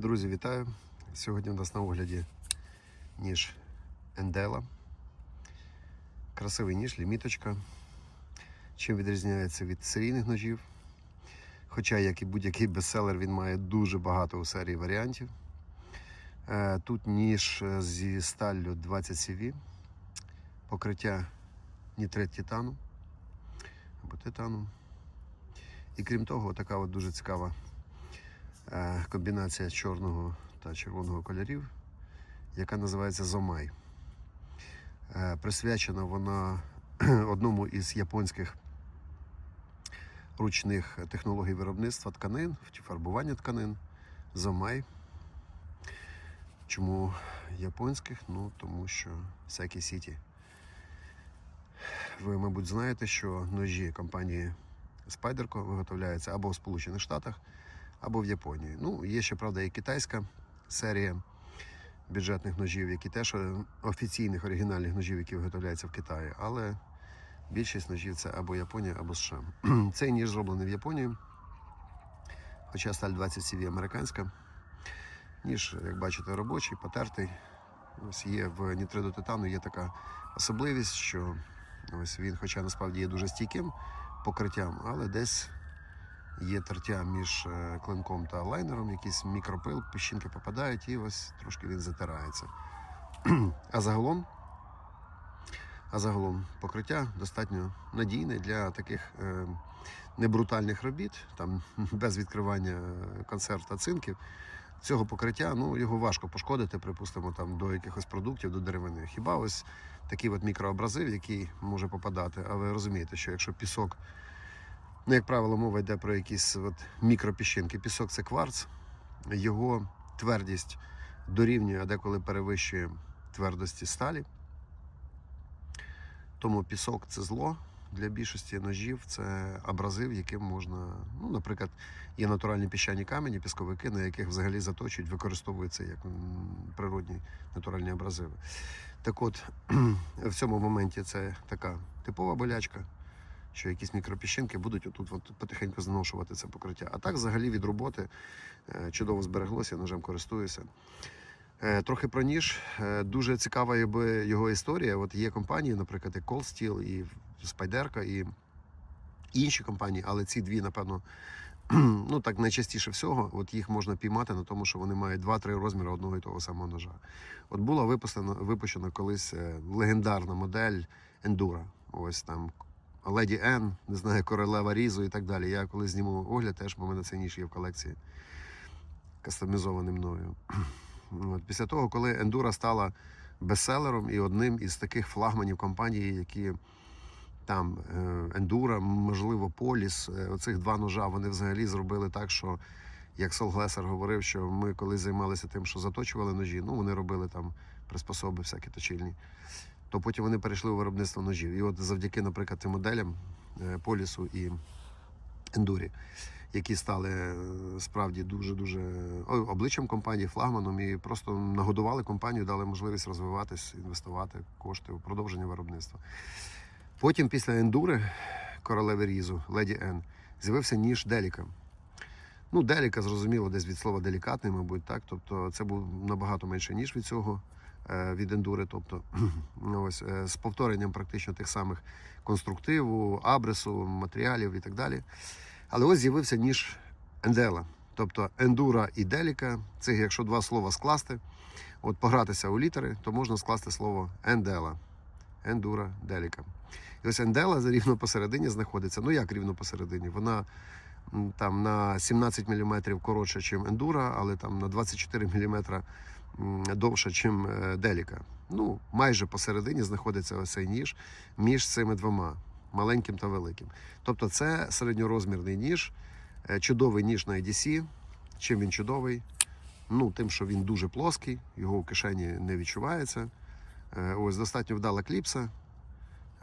Друзі, вітаю! Сьогодні у нас на огляді ніж Ендела. Красивий ніж, ліміточка. Чим відрізняється від серійних ножів. Хоча, як і будь-який бестселер, він має дуже багато у серії варіантів. Е, Тут ніж е, зі сталлю 20 CV, покриття нітрит титану або титану. І крім того, така от дуже цікава комбінація чорного та червоного кольорів, яка називається Зомай. Е, Присвячена вона одному із японських ручних технологій виробництва тканин, фарбування тканин. Зомай. Чому японських? Ну, тому що Сакі Сіті. Ви, мабуть, знаєте, що ножі компанії Spyderco виготовляються або в Сполучених Штатах, або в Японії. Ну, є ще, правда, і китайська серія бюджетних ножів, які теж е, офіційних оригінальних ножів, які виготовляються в Китаї, але більшість ножів це або Японія, або США. Цей ніж зроблений в Японії, хоча сталь 20 CV американська. Ніж, як бачите, робочий, потертий. Ось є в нітридо титану є така особливість, що ось він, хоча насправді є дуже стійким покриттям, але десь є тертя між е, клинком та лайнером, якийсь мікропил, піщинки попадають, і ось трошки він затирається. А загалом, а загалом покриття достатньо надійне для таких е, небрутальних робіт, там без відкривання консерв та цинків. Цього покриття ну, його важко пошкодити, припустимо, там, до якихось продуктів, до деревини. Хіба ось такий от мікроабразив, який може попадати. А ви розумієте, що якщо пісок, ну, як правило, мова йде про якісь от мікропіщинки. Пісок це кварц, його твердість дорівнює, а деколи перевищує твердості сталі. Тому пісок це зло. Для більшості ножів це абразив, яким можна, ну, наприклад, є натуральні піщані камені, пісковики, на яких взагалі заточують, використовуються як природні натуральні абразиви. Так от, в цьому моменті це така типова болячка, що якісь мікропіщинки будуть отут от потихеньку зношувати це покриття. А так, взагалі, від роботи е, чудово збереглося, я ножем користуюся. Е, Трохи про ніж. Е, Дуже цікава його історія. От є компанії, наприклад, і Cold Steel, і Спайдерка, і інші компанії, але ці дві, напевно, ну так найчастіше всього, от їх можна піймати на тому, що вони мають 2-3 розміри одного і того самого ножа. От була випущена, випущена колись легендарна модель Endura. Ось там Леді N, не знаю, королева Різу і так далі. Я коли зніму огляд, теж у мене цей ніж є в колекції, кастомізований мною. От, після того, коли Endura стала бестселером і одним із таких флагманів компанії, які там е, Endura, можливо, Поліс, е, оцих два ножа, вони взагалі зробили так, що як Сол Глесер говорив, що ми коли займалися тим, що заточували ножі, ну вони робили там приспособи всякі точильні, то потім вони перейшли у виробництво ножів. І от завдяки, наприклад, тим моделям е, Полісу і Ендурі, які стали е, справді дуже-дуже обличчям компанії, флагманом і просто нагодували компанію, дали можливість розвиватись, інвестувати кошти у продовження виробництва. Потім, після ендури королеви Різу, леді Н, з'явився ніж Деліка. Ну, Деліка, зрозуміло, десь від слова делікатний, мабуть, так. Тобто це був набагато менше, ніж від цього, від ендури. Тобто, ось, е, з повторенням практично тих самих конструктиву, абресу, матеріалів і так далі. Але ось з'явився ніж Ендела. Тобто ендура і деліка. Це якщо два слова скласти, от погратися у літери, то можна скласти слово ендела. Ендура, деліка. І ось ендела рівно посередині знаходиться. Ну як рівно посередині? Вона там на 17 мм коротша, ніж ендура, але там на 24 мм довша, ніж деліка. Ну, майже посередині знаходиться ось цей ніж між цими двома маленьким та великим. Тобто це середньорозмірний ніж, е, чудовий ніж на EDC. Чим він чудовий? Ну, тим, що він дуже плоский, його у кишені не відчувається. Е, Ось достатньо вдала кліпса.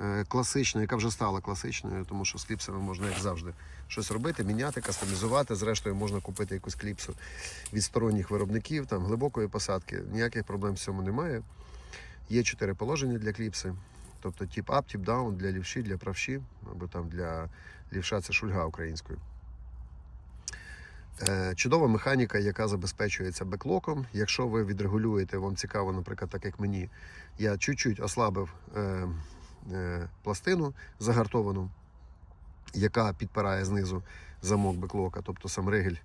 Е, Класична, яка вже стала класичною, тому що з кліпсами можна, як завжди, щось робити, міняти, кастомізувати. Зрештою, можна купити якусь кліпсу від сторонніх виробників, там глибокої посадки. Ніяких проблем в цьому немає. Є чотири положення для кліпси. Тобто тип ап, тип даун для лівші, для правші, або там для лівша це шульга українською. Е, Чудова механіка, яка забезпечується беклоком. Якщо ви відрегулюєте, вам цікаво, наприклад, так як мені, я чуть-чуть ослабив е, пластину загартовану, яка підпирає знизу замок беклока, тобто сам ригель.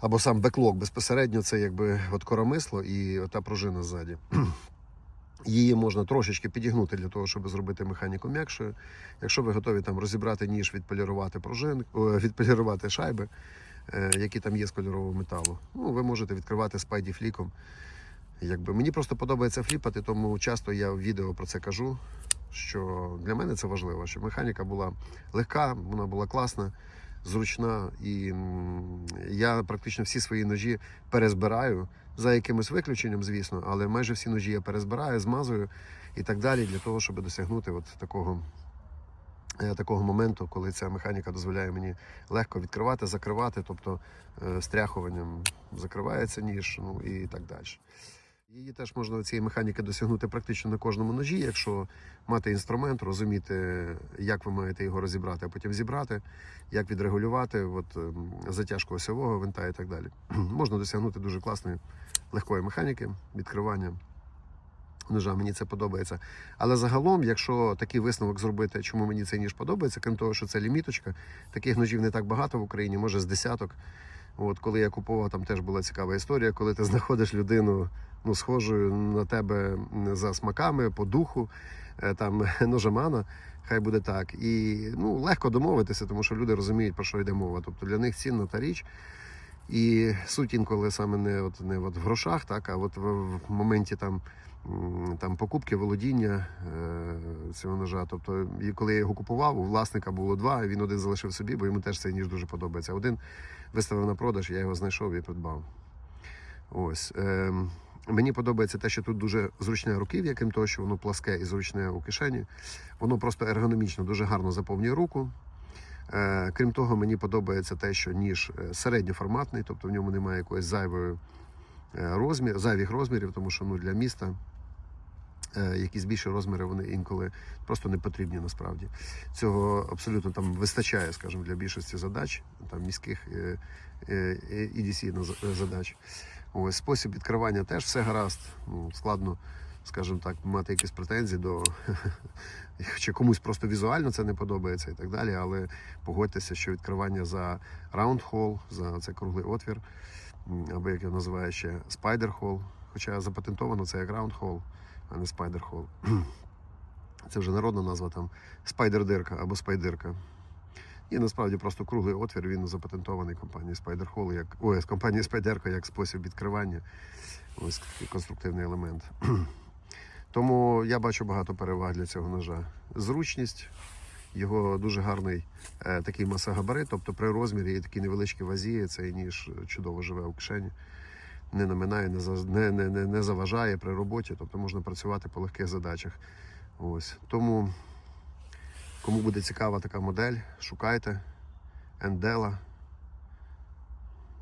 Або сам беклок безпосередньо це якби от коромисло і та пружина ззаді. Її можна трошечки підігнути для того, щоб зробити механіку м'якшою. Якщо ви готові там розібрати ніж, відполірувати пружин, відполірувати шайби, е, які там є з кольорового металу, ну, ви можете відкривати спайді фліком. Якби мені просто подобається фліпати, тому часто я в відео про це кажу. Що для мене це важливо, щоб механіка була легка, вона була класна, зручна. І я практично всі свої ножі перезбираю за якимось виключенням, звісно, але майже всі ножі я перезбираю, змазую і так далі, для того, щоб досягнути от такого, е, такого моменту, коли ця механіка дозволяє мені легко відкривати, закривати, тобто е, стряхуванням закривається ніж, ну і так далі. Її теж можна цієї механіки досягнути практично на кожному ножі, якщо мати інструмент, розуміти, як ви маєте його розібрати, а потім зібрати, як відрегулювати от, ем, затяжку осьового винта і так далі. можна досягнути дуже класної легкої механіки, відкривання ножа. Мені це подобається. Але загалом, якщо такий висновок зробити, чому мені цей ніж подобається, крім того, що це ліміточка, таких ножів не так багато в Україні, може з десяток. От коли я купував, там теж була цікава історія, коли ти знаходиш людину ну, схожою на тебе за смаками, по духу, е, там ножемана, хай буде так. І ну, легко домовитися, тому що люди розуміють, про що йде мова. Тобто для них цінна та річ. І суть інколи саме не от не от в грошах, так, а от в, в моменті там, там покупки, володіння е, цього ножа. Тобто, і коли я його купував, у власника було два, він один залишив собі, бо йому теж цей ніж дуже подобається. Один виставив на продаж, я його знайшов і придбав. Ось. Е, мені подобається те, що тут дуже зручне руків'я, крім того, що воно пласке і зручне у кишені. Воно просто ергономічно дуже гарно заповнює руку. Е, крім того, мені подобається те, що ніж е, середньоформатний, тобто в ньому немає якоїсь зайвої е, розмір, зайвих розмірів, тому що ну, для міста е, якісь більші розміри вони інколи просто не потрібні насправді. Цього абсолютно там вистачає, скажімо, для більшості задач, там міських е, е, EDC задач. Ось спосіб відкривання теж все гаразд. Ну, складно, скажімо так, мати якісь претензії до чи комусь просто візуально це не подобається і так далі. Але погодьтеся, що відкривання за hole, за цей круглий отвір, або як його називає ще hole, хоча запатентовано це як hole, а не hole. Це вже народна назва там спайдер-дирка або спайдирка. І насправді просто круглий отвір, він запатентований компанією Spider Hole, як ой, компанією Spiderco як спосіб відкривання. Ось конструктивний елемент. Тому я бачу багато переваг для цього ножа. Зручність, його дуже гарний е, такий масагабарит, тобто при розмірі і такій невеличкій вазі цей ніж чудово живе у кишені. Не наминає, не, не, не, не, заважає при роботі, тобто можна працювати по легких задачах. Ось. Тому, кому буде цікава така модель, шукайте Ендела.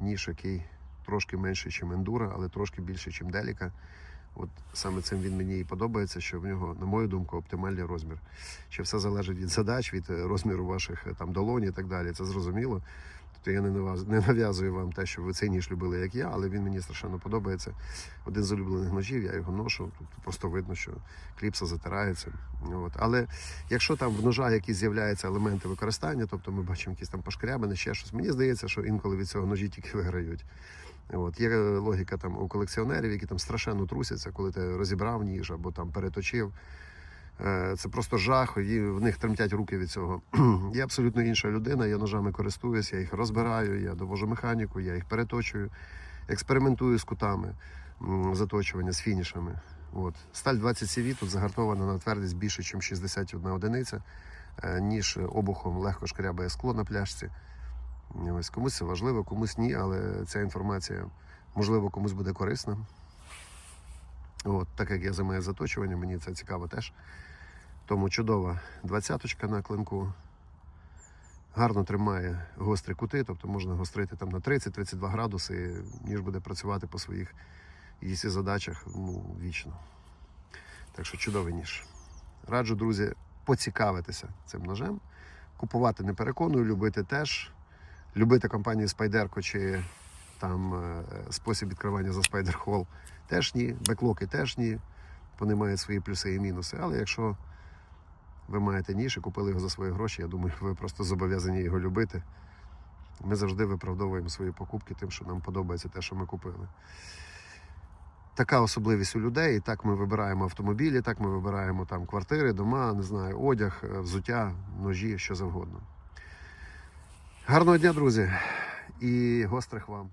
Ніж, який трошки менший, ніж ендура, але трошки більший, ніж деліка. От саме цим він мені і подобається, що в нього, на мою думку, оптимальний розмір. Ще все залежить від задач, від е, розміру ваших е, там долоні і так далі. Це зрозуміло. Тобто я не нав'язую вам те, що ви цей ніж любили, як я, але він мені страшенно подобається. Один з улюблених ножів, я його ношу. Тут просто видно, що кліпса затирається. От. Але якщо там в ножа якісь з'являються елементи використання, тобто ми бачимо якісь там пошкрябини, ще щось, мені здається, що інколи від цього ножі тільки виграють. От. Є логіка там у колекціонерів, які там страшенно трусяться, коли ти розібрав ніж або там переточив. Е, Це просто жах, і в них тремтять руки від цього. Я абсолютно інша людина, я ножами користуюсь, я їх розбираю, я довожу механіку, я їх переточую, експериментую з кутами заточування, з фінішами. От. Сталь 20 CV тут загартована на твердість більше, ніж 61 одиниця, е, ніж обухом легко шкрябає скло на пляшці. Ось комусь це важливо, комусь ні, але ця інформація можливо комусь буде корисна. От, так як я займаю заточування, мені це цікаво теж. Тому чудова двадцяточка на клинку. Гарно тримає гострі кути, тобто можна гострити там на 30-32 градуси, ніж буде працювати по своїх їсі задачах ну, вічно. Так що чудовий ніж. Раджу, друзі, поцікавитися цим ножем. Купувати не переконую, любити теж. Любити компанію Спайдерко чи там е, спосіб відкривання за Spider Hall теж ні, беклоки теж ні. Вони мають свої плюси і мінуси. Але якщо ви маєте ніж і купили його за свої гроші, я думаю, ви просто зобов'язані його любити. Ми завжди виправдовуємо свої покупки тим, що нам подобається те, що ми купили. Така особливість у людей. Так ми вибираємо автомобілі, так ми вибираємо там квартири, дома, не знаю, одяг, е, взуття, ножі, що завгодно. Гарного дня, друзі, і гострих вам